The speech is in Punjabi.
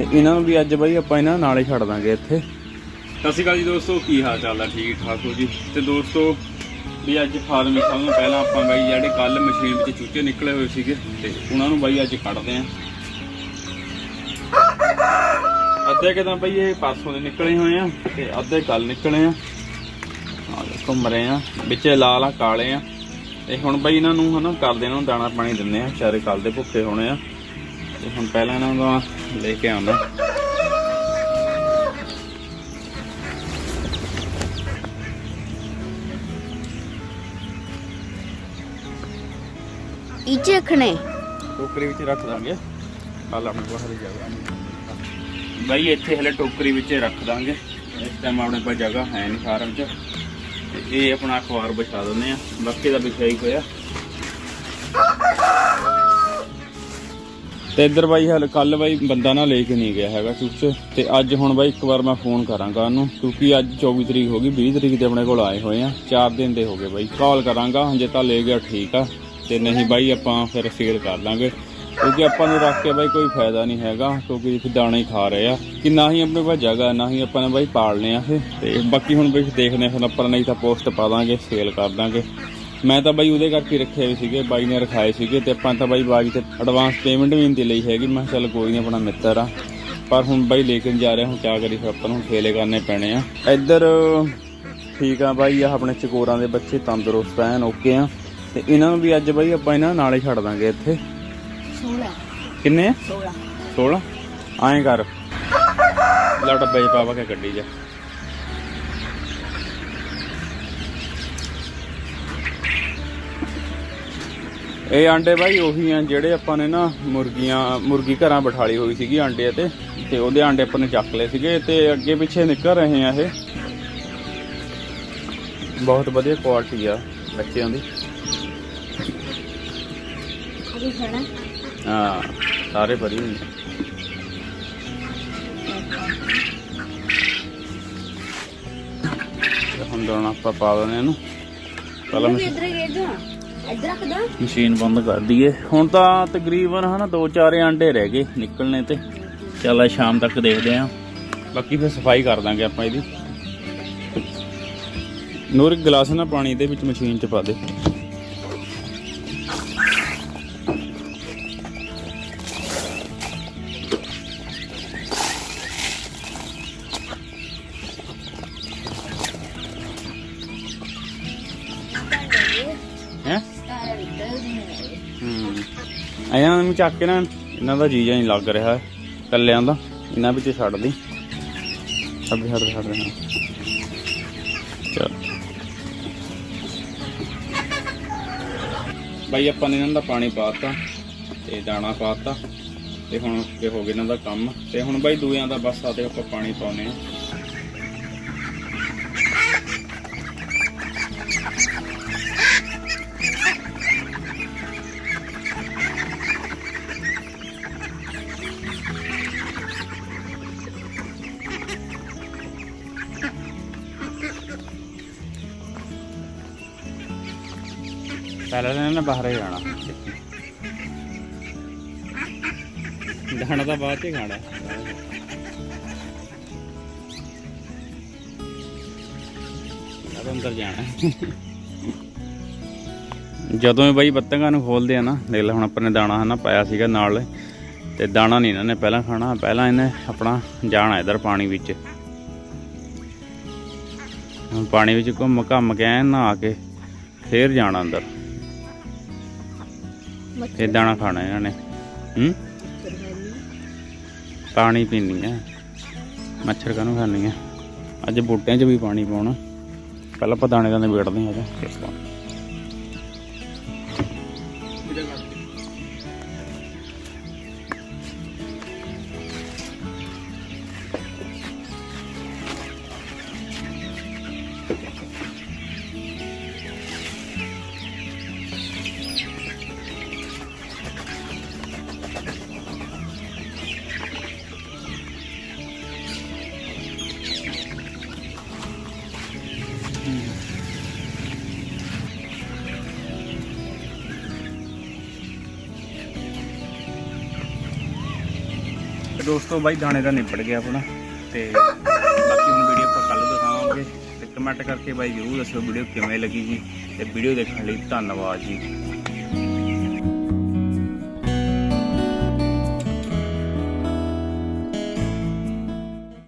ਇਹਨਾਂ ਨੂੰ ਵੀ ਅੱਜ ਬਾਈ ਆਪਾਂ ਇਹਨਾਂ ਨਾਲ ਹੀ ਛੱਡ ਦਾਂਗੇ ਇੱਥੇ। ਸਤਿ ਸ਼੍ਰੀ ਅਕਾਲ ਜੀ ਦੋਸਤੋ, ਕੀ ਹਾਲ ਚਾਲ ਆ? ਠੀਕ ਠਾਕ ਹੋ ਜੀ? ਤੇ ਦੋਸਤੋ, ਵੀ ਅੱਜ ਫਾਰਮ ਸਭ ਨੂੰ ਪਹਿਲਾਂ ਆਪਾਂ ਬਾਈ ਜਿਹੜੇ ਕੱਲ ਮਸ਼ੀਨ ਵਿੱਚ ਚੂਚੇ ਨਿਕਲੇ ਹੋਏ ਸੀਗੇ, ਤੇ ਉਹਨਾਂ ਨੂੰ ਬਾਈ ਅੱਜ ਕੱਢਦੇ ਆਂ। ਅੱਧੇ ਕਿਦਾਂ ਬਈ ਇਹ ਪਾਸੋਂ ਦੇ ਨਿਕਲੇ ਹੋਏ ਆ, ਤੇ ਅੱਧੇ ਕੱਲ ਨਿਕਲੇ ਆ। ਆ ਘੁੰਮ ਰਹੇ ਆ, ਵਿੱਚ ਲਾਲ ਆ, ਕਾਲੇ ਆ। ਤੇ ਹੁਣ ਬਈ ਇਹਨਾਂ ਨੂੰ ਹਨਾ ਕਰਦੇ ਇਹਨਾਂ ਨੂੰ ਦਾਣਾ ਪਾਣੀ ਦਿੰਦੇ ਆ ਚਾਰੇ ਕੱਲ ਦੇ ਭੁੱਖੇ ਹੋਣੇ ਆ। ਤੇ ਹੁਣ ਪਹਿਲਾਂ ਇਹਨਾਂ ਦਾ ਲੈ ਕੇ ਆਉਣਾ। ਇੱਚ ਰੱਖਣੇ। ਟੋਕਰੀ ਵਿੱਚ ਰੱਖ ਦਾਂਗੇ। ਕੱਲ ਆਪਣੇ ਕੋਲ ਹਰੀ ਜਗ੍ਹਾ ਬਾਈ ਇੱਥੇ ਹਲੇ ਟੋਕਰੀ ਵਿੱਚ ਰੱਖ ਦਾਂਗੇ। ਇਸ ਟਾਈਮ ਆਪਣੇ ਕੋਲ ਜਗ੍ਹਾ ਹੈ ਨਹੀਂ ਫਾਰਮ 'ਚ। ਇਹ ਆਪਣਾ ਅਖਬਾਰ ਵਿਛਾ ਦਿੰਦੇ ਆ। ਬਾਕੀ ਦਾ ਵਿਛਿਆ ਹੀ ਹੋਇਆ। ਤੇ ਇੱਧਰ ਬਾਈ ਹਲ ਕੱਲ ਬਾਈ ਬੰਦਾ ਨਾ ਲੈ ਕੇ ਨਹੀਂ ਗਿਆ ਹੈਗਾ ਚੂਚੇ ਤੇ ਅੱਜ ਹੁਣ ਬਾਈ ਇੱਕ ਵਾਰ ਮੈਂ ਫੋਨ ਕਰਾਂਗਾ ਉਹਨੂੰ, ਕਿਉਂਕਿ ਅੱਜ 24 ਤਰੀਕ ਹੋ ਗਈ 20 ਤਰੀਕ ਤੇ ਆਪਣੇ ਕੋਲ ਆਏ ਹੋਏ ਆ 4 ਦਿਨ ਦੇ ਹੋ ਗਏ ਬਾਈ, ਕਾਲ ਕਰਾਂਗਾ ਜੇ ਤਾਂ ਲੈ ਗਿਆ ਠੀਕ ਆ, ਤੇ ਨਹੀਂ ਬਾਈ ਆਪਾਂ ਫਿਰ ਸੇਲ ਕਰ ਲਾਂਗੇ, ਕਿਉਂਕਿ ਆਪਾਂ ਨੂੰ ਰੱਖ ਕੇ ਬਾਈ ਕੋਈ ਫਾਇਦਾ ਨਹੀਂ ਹੈਗਾ, ਕਿਉਂਕਿ ਇੱਥੇ ਦਾਣੇ ਹੀ ਖਾ ਰਹੇ ਆ, ਕਿ ਨਾ ਹੀ ਆਪਣੇ ਕੋਲ ਜਗ੍ਹਾ, ਨਾ ਹੀ ਆਪਾਂ ਨੇ ਬਾਈ ਪਾਲਨੇ ਆ ਇਹ, ਤੇ ਬਾਕੀ ਹੁਣ ਬਾਈ ਦੇਖਦੇ ਹਾਂ ਫਿਰ ਆਪਾਂ ਨਹੀਂ ਤਾਂ ਪੋਸਟ ਪਾ ਦਾਂਗੇ ਸੇਲ ਕਰ ਦਾਂਗੇ। ਮੈਂ ਤਾਂ ਬਾਈ ਉਹਦੇ ਕਰਕੇ ਰੱਖੇ ਹੋਏ ਸੀਗੇ ਬਾਈ ਨੇ ਰਖਾਏ ਸੀਗੇ ਤੇ ਆਪਾਂ ਤਾਂ ਬਾਈ ਬਾਜੀ ਤੇ ਐਡਵਾਂਸ ਪੇਮੈਂਟ ਵੀ ਨਹੀਂ ਲਈ ਹੈਗੀ। ਮੈਂ ਚੱਲ ਕੋਈ ਨਹੀਂ ਆਪਣਾ ਮਿੱਤਰ ਆ। ਪਰ ਹੁਣ ਬਾਈ ਲੈ ਕੇ ਜਾ ਰਿਹਾ ਹੁਣ ਕਿਆ ਕਰੀ ਫਿਰ ਆਪਾਂ ਨੂੰ ਫੇਲੇ ਕਰਨੇ ਪੈਣੇ ਆ। ਇੱਧਰ ਠੀਕ ਆ ਬਾਈ ਆ ਆਪਣੇ ਚਕੋਰਾਂ ਦੇ ਬੱਚੇ ਤੰਦਰੁਸਤ ਐਨ ਓਕੇ ਆ। ਤੇ ਇਹਨਾਂ ਨੂੰ ਵੀ ਅੱਜ ਬਾਈ ਆਪਾਂ ਇਹਨਾਂ ਨਾਲ ਹੀ ਛੱਡ ਦਾਂਗੇ ਇੱਥੇ। 16 ਕਿੰਨੇ ਆ? 16 16 ਐਂ ਕਰ। ਲੈ ਡੱਬੇ 'ਚ ਪਾ ਪਾ ਕੇ ਗੱਡੀ 'ਚ ਇਹ ਆਂਡੇ ਬਾਈ ਉਹੀ ਆ ਜਿਹੜੇ ਆਪਾਂ ਨੇ ਨਾ ਮੁਰਗੀਆਂ ਮੁਰਗੀ ਘਰਾਂ ਬਿਠਾਲੀ ਹੋਈ ਸੀਗੀ ਆਂਡੇ ਤੇ ਤੇ ਉਹਦੇ ਆਂਡੇ ਆਪਾਂ ਨੇ ਚੱਕ ਲਏ ਸੀਗੇ ਤੇ ਅੱਗੇ ਪਿੱਛੇ ਨਿਕਲ ਰਹੇ ਆ ਇਹ। ਬਹੁਤ ਵਧੀਆ ਕੁਆਲਿਟੀ ਆ ਬੱਚਿਆਂ ਦੀ। ਹਾਂ ਸਾਰੇ ਨੇ। ਤੇ ਹੁਣ ਦੋਣਾ ਆਪਾਂ ਪਾ ਦਿੰਦੇ ਇਹਨੂੰ। ਪਹਿਲਾਂ ਮਸ਼ੀ- ਇਧਰ ਗਏ ਜੋ। ਇਧਰ ਰੱਖ ਦੋ? ਮਸ਼ੀਨ ਬੰਦ ਕਰ ਦਈਏ। ਹੁਣ ਤਾਂ ਤਕਰੀਬਨ ਹਨਾ ਦੋ ਚਾਰ ਆਂਡੇ ਰਹਿ ਗਏ ਨਿਕਲਣੇ ਤੇ। ਚੱਲ ਆ ਸ਼ਾਮ ਤੱਕ ਦੇਖਦੇ ਆਂ। ਬਾਕੀ ਫਿਰ ਸਫ਼ਾਈ ਕਰ ਦਾਂਗੇ ਆਪਾਂ ਇਹਦੀ। ਨੂਰ ਇੱਕ ਗਲਾਸ ਨਾ ਪਾਣੀ ਦੇ ਵਿੱਚ ਮਸ਼ੀਨ 'ਚ ਪਾ ਦੇ। ਹੂੰ। ਇਹਨਾਂ ਨੂੰ ਚੱਕ ਕੇ ਨਾ ਇਹਨਾਂ ਦਾ ਜੀਜਾ ਨਹੀਂ ਲੱਗ ਰਿਹਾ। ਕੱਲਿਆਂ ਦਾ ਇਹਨਾਂ ਵਿੱਚ ਛੱਡ ਦੀ। ਅੱਗੇ ਛੱਡ ਦੇ, ਛੱਡ ਦੇ। ਚਲ। ਬਾਈ ਆਪਾਂ ਨੇ ਇਹਨਾਂ ਦਾ ਪਾਣੀ ਪਾਤਾ ਤੇ ਦਾਣਾ ਪਾਤਾ ਤੇ ਹੁਣ ਤੇ ਹੋ ਗਿਆ ਇਹਨਾਂ ਦਾ ਕੰਮ। ਤੇ ਹੁਣ ਬਾਈ ਦੂਆਂ ਦਾ ਬਸ ਆ ਤੇ ਆਪਾਂ ਪਾਣੀ ਪਾਉਨੇ ਆ ਪਹਿਲਾਂ ਤਾਂ ਇਹਨਾਂ ਨੇ ਬਾਹਰ ਹੀ ਜਾਣਾ। ਦਾਣਾ ਤਾਂ ਬਾਅਦ ਚ ਖਾਣਾ ਇਹਨਾਂ ਅੰਦਰ ਜਾਣਾ। ਜਦੋਂ ਵੀ ਬਾਈ ਬੱਤੰਗਾਂ ਨੂੰ ਖੋਲਦੇ ਆ ਨਾ, ਦੇਖ ਲੈ ਹੁਣ ਆਪਾਂ ਨੇ ਦਾਣਾ ਹਨਾ ਪਾਇਆ ਸੀਗਾ ਨਾਲ। ਤੇ ਦਾਣਾ ਨਹੀਂ ਇਹਨਾਂ ਨੇ ਪਹਿਲਾਂ ਖਾਣਾ, ਪਹਿਲਾਂ ਇਹਨੇ ਆਪਣਾ ਜਾਣਾ ਇਧਰ ਪਾਣੀ ਵਿੱਚ। ਹੁਣ ਪਾਣੀ ਵਿੱਚ ਘੁੰਮ ਘੰਮ ਕੇ ਐਨ ਨਹਾ ਕੇ ਫੇਰ ਜਾਣਾ ਅੰਦਰ। ਇਹ ਦਾਣਾ ਖਾਣਾ ਇਹਨਾਂ ਨੇ। ਹੂੰ? ਪਾਣੀ ਪੀਣੀ ਆ। ਮੱਛਰ ਕਾਹਨੂੰ ਖਾਣੀ ਆ? ਅੱਜ ਬੂਟਿਆਂ 'ਚ ਵੀ ਪਾਣੀ ਪਾਉਣਾ। ਪਹਿਲਾਂ ਆਪਾਂ ਦਾਣੇ ਦਾ ਨਿਬੇੜਦੇ ਹਾਂ ਇਹਦਾ। ਦੋਸਤੋ ਬਾਈ ਦਾਣੇ ਦਾ ਨਿਪਟ ਗਿਆ ਆਪਣਾ ਤੇ ਬਾਕੀ ਹੁਣ ਵੀਡੀਓ ਆਪਾਂ ਕੱਲ ਦਿਖਾਵਾਂਗੇ ਤੇ ਕਮੈਂਟ ਕਰਕੇ ਬਾਈ ਜਰੂਰ ਦੱਸਿਓ ਵੀਡੀਓ ਕਿਵੇਂ ਲੱਗੀ ਜੀ ਤੇ ਵੀਡੀਓ ਦੇਖਣ ਲਈ ਧੰਨਵਾਦ ਜੀ।